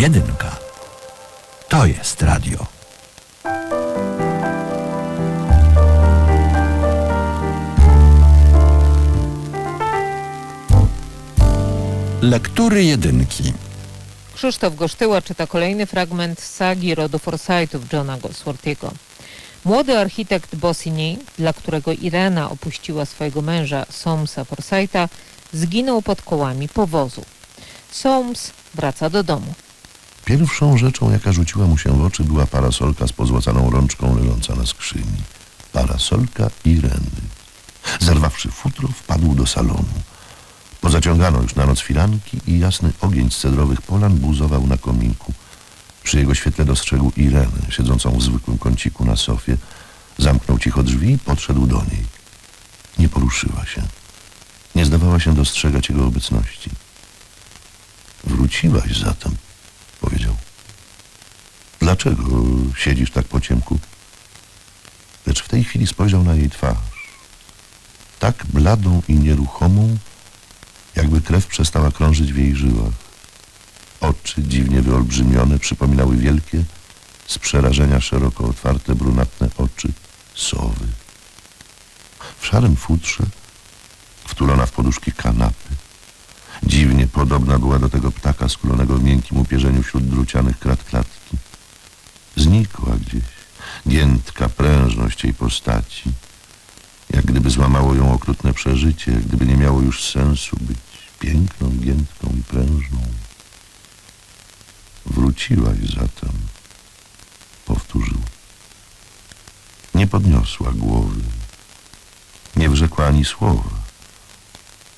Jedynka. To jest radio. Lektury jedynki. Krzysztof Gosztyła czyta kolejny fragment sagi rodu Forsythów Johna Goldsworthiego. Młody architekt Bosini, dla którego Irena opuściła swojego męża Somsa Forsytha, zginął pod kołami powozu. Soms wraca do domu. Pierwszą rzeczą, jaka rzuciła mu się w oczy, była parasolka z pozłacaną rączką leżąca na skrzyni. Parasolka Ireny. Zerwawszy futro, wpadł do salonu. Pozaciągano już na noc firanki i jasny ogień z cedrowych polan buzował na kominku. Przy jego świetle dostrzegł Irenę, siedzącą w zwykłym kąciku na sofie. Zamknął cicho drzwi i podszedł do niej. Nie poruszyła się. Nie zdawała się dostrzegać jego obecności. Wróciłaś zatem, powiedział. Dlaczego siedzisz tak po ciemku? Lecz w tej chwili spojrzał na jej twarz. Tak bladą i nieruchomą, jakby krew przestała krążyć w jej żyłach. Oczy, dziwnie wyolbrzymione, przypominały wielkie, z przerażenia szeroko otwarte, brunatne oczy sowy. W szarym futrze, wtulona w poduszki kanapy, Dziwnie podobna była do tego ptaka skulonego w miękkim upierzeniu wśród drucianych krat klatki. Znikła gdzieś giętka prężność jej postaci, jak gdyby złamało ją okrutne przeżycie, jak gdyby nie miało już sensu być piękną, giętką i prężną. Wróciłaś zatem, powtórzył. Nie podniosła głowy, nie wrzekła ani słowa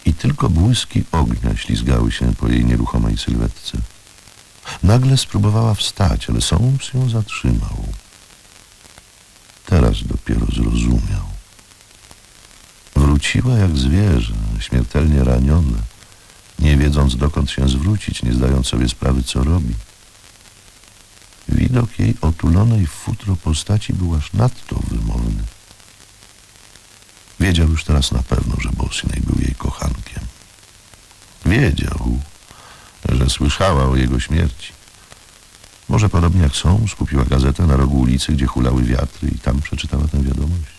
i tylko błyski ognia ślizgały się po jej nieruchomej sylwetce. Nagle spróbowała wstać, ale Soames ją zatrzymał. Teraz dopiero zrozumiał. Wróciła jak zwierzę, śmiertelnie ranione, nie wiedząc dokąd się zwrócić, nie zdając sobie sprawy, co robi. Widok jej otulonej w futro postaci był aż nadto wymowny. Wiedział już teraz na pewno, że Bosinej był jej kochankiem. Wiedział, że słyszała o jego śmierci. Może podobnie jak są, skupiła gazetę na rogu ulicy, gdzie hulały wiatry i tam przeczytała tę wiadomość.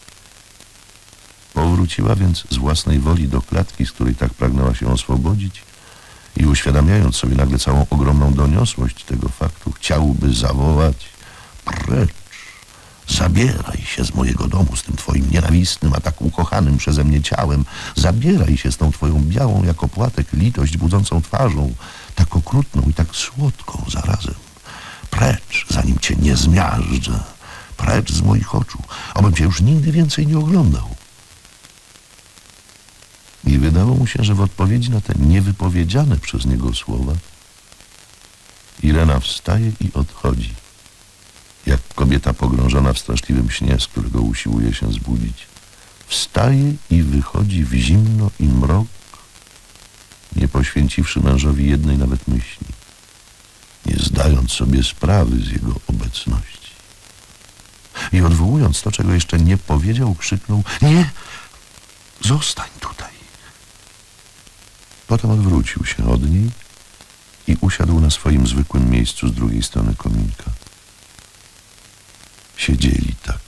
Powróciła więc z własnej woli do klatki, z której tak pragnęła się oswobodzić i uświadamiając sobie nagle całą ogromną doniosłość tego faktu, chciałby zawołać precz. Zabieraj się z mojego domu, z tym twoim nienawistnym, a tak ukochanym przeze mnie ciałem. Zabieraj się z tą twoją białą jak opłatek litość budzącą twarzą, tak okrutną i tak słodką zarazem. Precz, zanim cię nie zmiażdżę. Precz z moich oczu, abym cię już nigdy więcej nie oglądał. I wydało mu się, że w odpowiedzi na te niewypowiedziane przez niego słowa Irena wstaje i odchodzi jak kobieta pogrążona w straszliwym śnie, z którego usiłuje się zbudzić. Wstaje i wychodzi w zimno i mrok, nie poświęciwszy mężowi jednej nawet myśli, nie zdając sobie sprawy z jego obecności. I odwołując to, czego jeszcze nie powiedział, krzyknął Nie, zostań tutaj. Potem odwrócił się od niej i usiadł na swoim zwykłym miejscu z drugiej strony kominka. Siedzieli tak,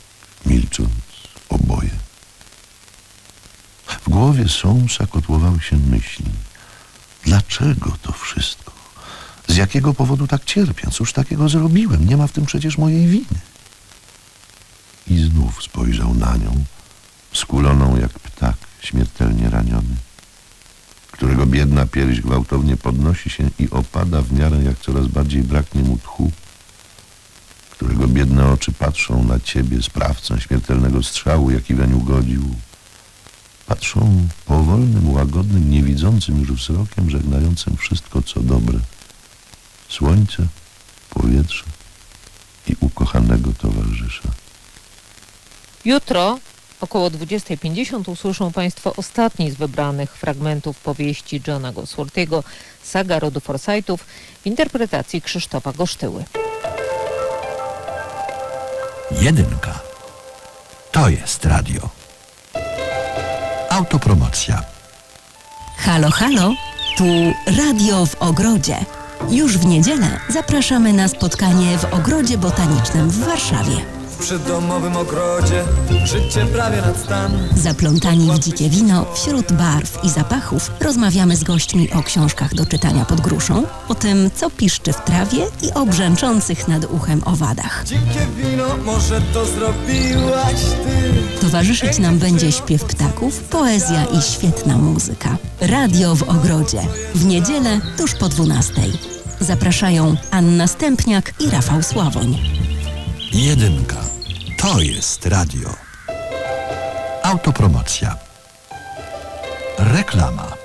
milcząc, oboje. W głowie Soamesa kotłowały się myśli. Dlaczego to wszystko? Z jakiego powodu tak cierpię? Cóż takiego zrobiłem? Nie ma w tym przecież mojej winy. I znów spojrzał na nią, skuloną jak ptak, śmiertelnie raniony, którego biedna pierś gwałtownie podnosi się i opada w miarę jak coraz bardziej braknie mu tchu którego biedne oczy patrzą na ciebie, sprawcę śmiertelnego strzału, jaki weń ugodził. Patrzą powolnym, łagodnym, niewidzącym już wzrokiem, żegnającym wszystko, co dobre. Słońce, powietrze i ukochanego towarzysza. Jutro około 20.50 usłyszą Państwo ostatni z wybranych fragmentów powieści Johna Goldsworthiego Saga rodu Forsythów w interpretacji Krzysztofa Gosztyły. Jedynka. To jest radio. Autopromocja. Halo, halo, tu radio w ogrodzie. Już w niedzielę zapraszamy na spotkanie w Ogrodzie Botanicznym w Warszawie. W przydomowym ogrodzie życie prawie nad stan. Zaplątani w dzikie wino, wśród barw i zapachów, rozmawiamy z gośćmi o książkach do czytania pod gruszą, o tym, co piszczy w trawie i o brzęczących nad uchem owadach. Dzikie wino, może to zrobiłaś ty. Towarzyszyć nam będzie śpiew ptaków, poezja i świetna muzyka. Radio w ogrodzie. W niedzielę tuż po 12. Zapraszają Anna Stępniak i Rafał Sławoń. Jedynka. To jest radio. Autopromocja. Reklama.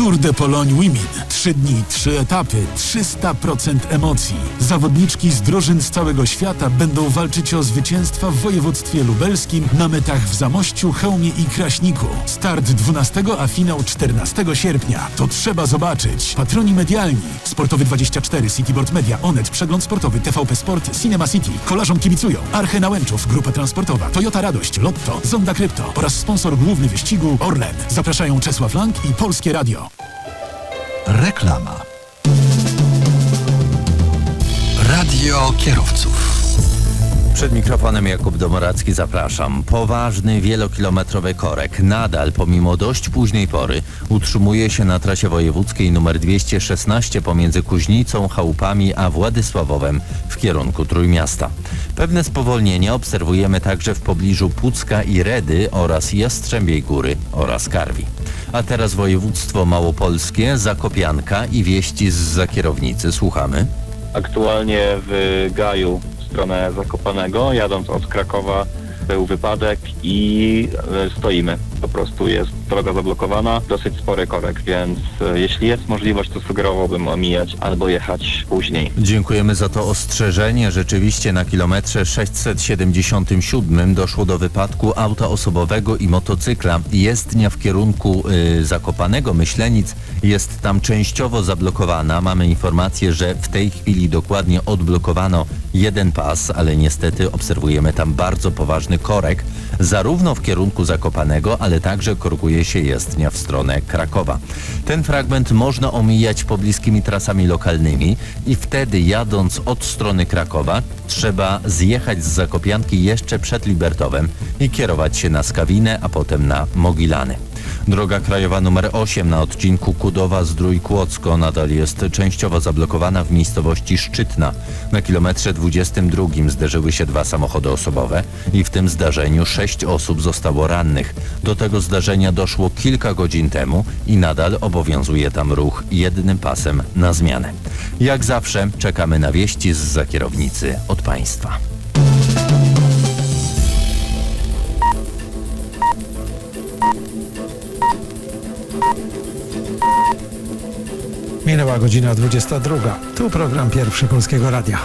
Tour de Pologne Women. Trzy dni, trzy etapy, 300% emocji. Zawodniczki z drużyn z całego świata będą walczyć o zwycięstwa w województwie lubelskim na metach w Zamościu, Chełmie i Kraśniku. Start 12, a finał 14 sierpnia. To trzeba zobaczyć. Patroni medialni. Sportowy 24, Cityboard Media, Onet, Przegląd Sportowy, TVP Sport, Cinema City. Kolarzom kibicują. Arche Nałęczów, Grupa Transportowa, Toyota Radość, Lotto, Zonda Krypto oraz sponsor główny wyścigu Orlen. Zapraszają Czesław Lang i Polskie Radio. Reklama. Radio kierowców. Przed mikrofonem Jakub Domoracki zapraszam. Poważny wielokilometrowy korek nadal pomimo dość późnej pory utrzymuje się na trasie wojewódzkiej nr 216 pomiędzy Kuźnicą, Chałupami a Władysławowem w kierunku Trójmiasta. Pewne spowolnienie obserwujemy także w pobliżu Pucka i Redy oraz Jastrzębiej Góry oraz Karwi. A teraz województwo małopolskie, Zakopianka i wieści z zakierownicy. Słuchamy. Aktualnie w Gaju stronę Zakopanego, jadąc od Krakowa był wypadek i e, stoimy. Po prostu jest droga zablokowana, dosyć spory korek, więc e, jeśli jest możliwość, to sugerowałbym omijać albo jechać później. Dziękujemy za to ostrzeżenie. Rzeczywiście na kilometrze 677 doszło do wypadku auta osobowego i motocykla. Jezdnia w kierunku y, Zakopanego Myślenic jest tam częściowo zablokowana. Mamy informację, że w tej chwili dokładnie odblokowano jeden pas, ale niestety obserwujemy tam bardzo poważny korek, zarówno w kierunku Zakopanego, ale także korkuje się jezdnia w stronę Krakowa. Ten fragment można omijać pobliskimi trasami lokalnymi i wtedy jadąc od strony Krakowa trzeba zjechać z Zakopianki jeszcze przed Libertowem i kierować się na Skawinę, a potem na Mogilany. Droga krajowa nr 8 na odcinku Kudowa-Zdrój Kłodzko nadal jest częściowo zablokowana w miejscowości Szczytna. Na kilometrze 22 zderzyły się dwa samochody osobowe i w tym zdarzeniu sześć osób zostało rannych. Do tego zdarzenia doszło kilka godzin temu i nadal obowiązuje tam ruch jednym pasem na zmianę. Jak zawsze czekamy na wieści z zakierownicy od Państwa. Minęła godzina 22. Tu program pierwszy Polskiego Radia.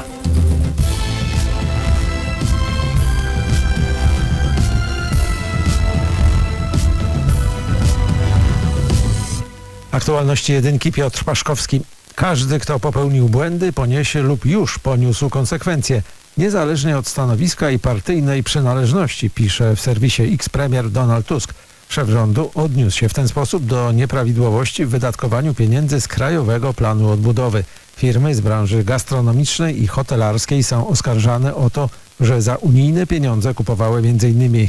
Aktualności jedynki Piotr Paszkowski. Każdy, kto popełnił błędy, poniesie lub już poniósł konsekwencje, niezależnie od stanowiska i partyjnej przynależności, pisze w serwisie X premier Donald Tusk. Szef rządu odniósł się w ten sposób do nieprawidłowości w wydatkowaniu pieniędzy z Krajowego Planu Odbudowy. Firmy z branży gastronomicznej i hotelarskiej są oskarżane o to, że za unijne pieniądze kupowały m.in.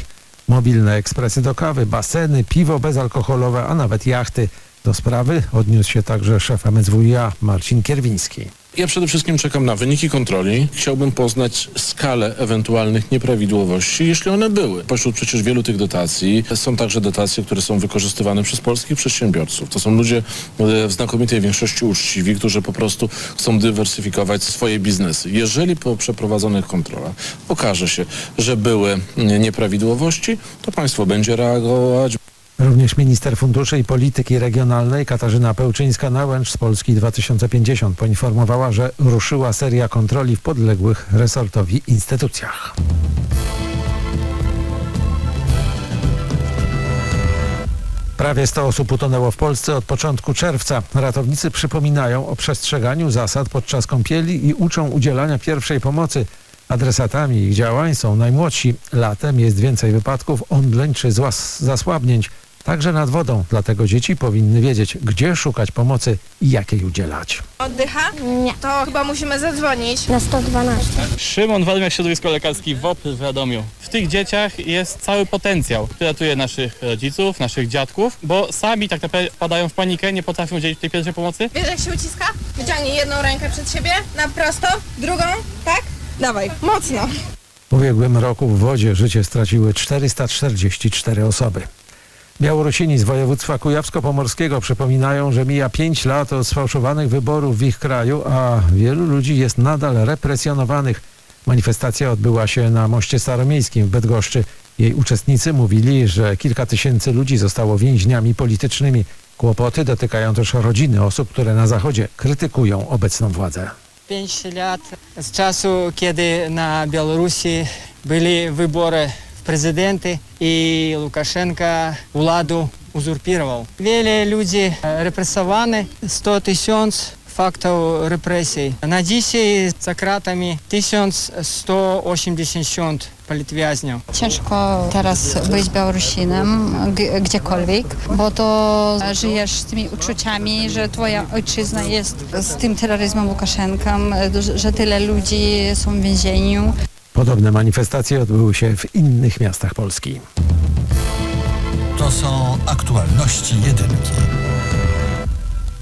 mobilne ekspresy do kawy, baseny, piwo bezalkoholowe, a nawet jachty. Do sprawy odniósł się także szef MSWiA Marcin Kierwiński. Ja przede wszystkim czekam na wyniki kontroli. Chciałbym poznać skalę ewentualnych nieprawidłowości, jeśli one były. Pośród przecież wielu tych dotacji są także dotacje, które są wykorzystywane przez polskich przedsiębiorców. To są ludzie e, w znakomitej większości uczciwi, którzy po prostu chcą dywersyfikować swoje biznesy. Jeżeli po przeprowadzonych kontrolach okaże się, że były mm, nieprawidłowości, to państwo będzie reagować. Również minister funduszy i polityki regionalnej Katarzyna Pełczyńska-Nałęcz z Polski 2050 poinformowała, że ruszyła seria kontroli w podległych resortowi instytucjach. Prawie 100 osób utonęło w Polsce od początku czerwca. Ratownicy przypominają o przestrzeganiu zasad podczas kąpieli i uczą udzielania pierwszej pomocy. Adresatami ich działań są najmłodsi. Latem jest więcej wypadków, omdleń czy zasłabnięć. Także nad wodą. Dlatego dzieci powinny wiedzieć, gdzie szukać pomocy i jak jej udzielać. Oddycha? Nie. To chyba musimy zadzwonić. Na 112. Szymon Wadmiak, środowisko lekarskie WOP w Radomiu. W tych dzieciach jest cały potencjał, który ratuje naszych rodziców, naszych dziadków, bo sami tak naprawdę wpadają w panikę, nie potrafią udzielić tej pierwszej pomocy. Wiesz jak się uciska? Wyciągnij jedną rękę przed siebie, na prosto, drugą, tak? Dawaj, mocno. W ubiegłym roku w wodzie życie straciły 444 osoby. Białorusini z województwa kujawsko-pomorskiego przypominają, że mija 5 lat od sfałszowanych wyborów w ich kraju, a wielu ludzi jest nadal represjonowanych. Manifestacja odbyła się na moście staromiejskim w Bydgoszczy. Jej uczestnicy mówili, że kilka tysięcy ludzi zostało więźniami politycznymi. Kłopoty dotykają też rodziny osób, które na Zachodzie krytykują obecną władzę. 5 lat z czasu, kiedy na Białorusi byli wybory prezydenty i Łukaszenka władzę uzurpował. Wiele ludzi represowano, 100 tysięcy faktów represji. Na dzisiaj za kratami 1180 politwiaźniów. Ciężko teraz być Białorusinem gdziekolwiek, bo to żyjesz z tymi uczuciami, że twoja ojczyzna jest z tym terroryzmem Łukaszenką, że tyle ludzi są w więzieniu. Podobne manifestacje odbyły się w innych miastach Polski. To są aktualności jedynki.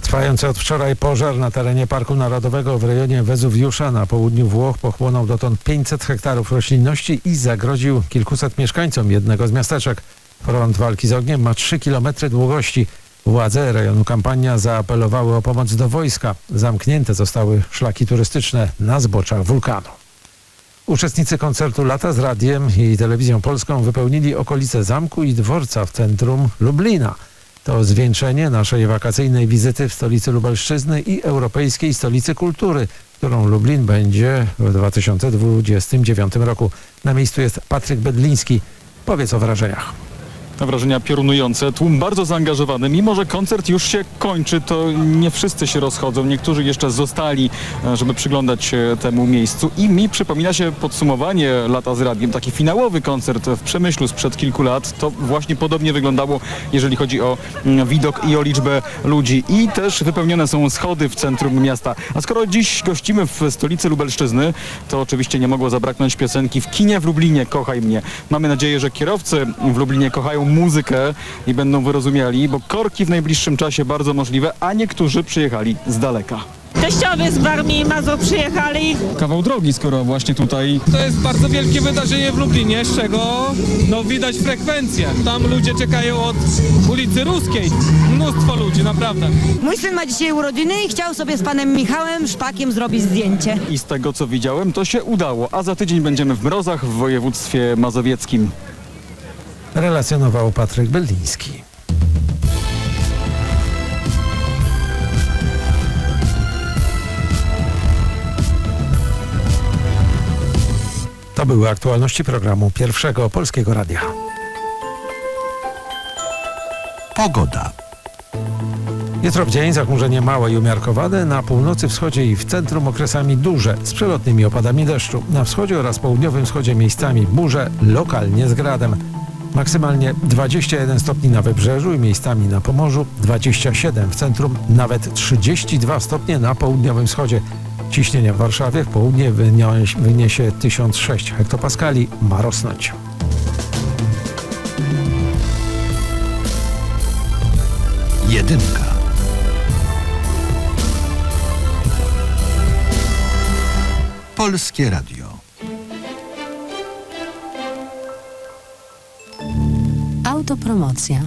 Trwający od wczoraj pożar na terenie Parku Narodowego w rejonie Wezuwiusza na południu Włoch pochłonął dotąd 500 hektarów roślinności i zagroził kilkuset mieszkańcom jednego z miasteczek. Front walki z ogniem ma 3 km długości. Władze rejonu Kampania zaapelowały o pomoc do wojska. Zamknięte zostały szlaki turystyczne na zboczach wulkanu. Uczestnicy koncertu Lata z Radiem i Telewizją Polską wypełnili okolice zamku i dworca w centrum Lublina. To zwieńczenie naszej wakacyjnej wizyty w stolicy Lubelszczyzny i Europejskiej Stolicy Kultury, którą Lublin będzie w 2029 roku. Na miejscu jest Patryk Bedliński. Powiedz o wrażeniach. Wrażenia piorunujące, tłum bardzo zaangażowany. Mimo, że koncert już się kończy, to nie wszyscy się rozchodzą. Niektórzy jeszcze zostali, e, żeby przyglądać się temu miejscu. I mi przypomina się podsumowanie lata z radiem. Taki finałowy koncert w Przemyślu sprzed kilku lat. To właśnie podobnie wyglądało, jeżeli chodzi o mm, widok i o liczbę ludzi. I też wypełnione są schody w centrum miasta. A skoro dziś gościmy w stolicy Lubelszczyzny, to oczywiście nie mogło zabraknąć piosenki w kinie w Lublinie Kochaj mnie. Mamy nadzieję, że kierowcy w Lublinie kochają muzykę i będą wyrozumiali, bo korki w najbliższym czasie bardzo możliwe, a niektórzy przyjechali z daleka. Teściowie z Warmii i Mazur przyjechali. Kawał drogi, skoro właśnie tutaj To jest bardzo wielkie wydarzenie w Lublinie, z czego no, widać frekwencję. Tam ludzie czekają od ulicy Ruskiej. Mnóstwo ludzi, naprawdę. Mój syn ma dzisiaj urodziny i chciał sobie z panem Michałem Szpakiem zrobić zdjęcie. i z tego co widziałem, to się udało, a za tydzień będziemy w Mrozach w województwie mazowieckim. Relacjonował Patryk Bedliński. To były aktualności programu Pierwszego Polskiego Radia. Pogoda. Jutro w dzień zachmurzenie małe i umiarkowane, na północy, wschodzie i w centrum okresami duże, z przelotnymi opadami deszczu. Na wschodzie oraz południowym wschodzie miejscami burze, lokalnie z gradem. Maksymalnie 21 stopni na wybrzeżu i miejscami na Pomorzu, 27 w centrum, nawet 32 stopnie na południowym wschodzie. Ciśnienie w Warszawie w południe wyniesie, wyniesie 1006 hektopaskali, ma rosnąć. Jedynka. Polskie Radio. Autopromocja.